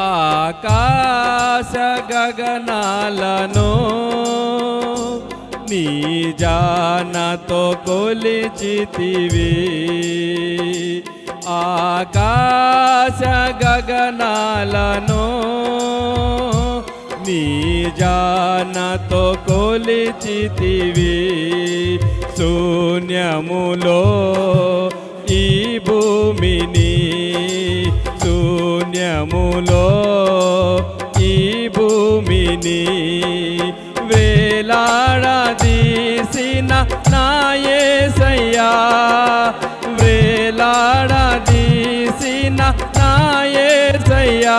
ఆకాశ గగనాలను నీ జానతో కొలిచితివి. ఆకాశ గగనాలను నీ జానతో కొలిచితివి. శూన్యములో దినములో ఈ భూమిని వేలాడదీసిన నాయసయ్యా. వేలాడదీసిన నాయసయ్యా.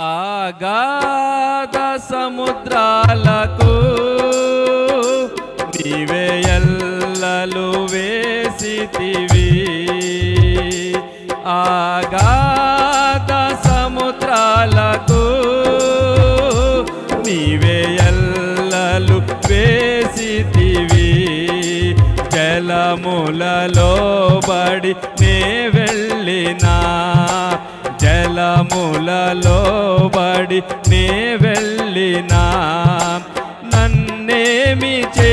ఆగాధ సముద్రాలకు నీవే ఎల్లలు వేసితివి. ఆగాధ సముద్రాలకు నీవే ఎల్లలు వేసితివి. జలములలో బడి నే వెళ్ళినా జలములలో బడి నే వెళ్ళినా నన్నేమి చే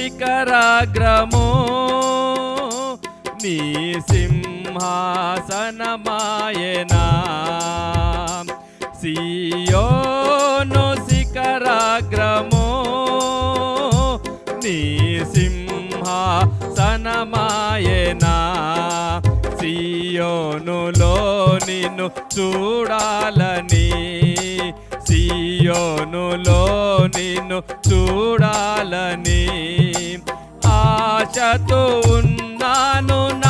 శిఖరాగ్రము నీ సింహాసనమాయనా. సియోను శిఖరాగ్రము నీ సింహాసనమాయనా. సియోనులో నిన్ను చూడాలని సియోనులో నిన్ను చూడాలని ఆశతో ఉన్నాను నా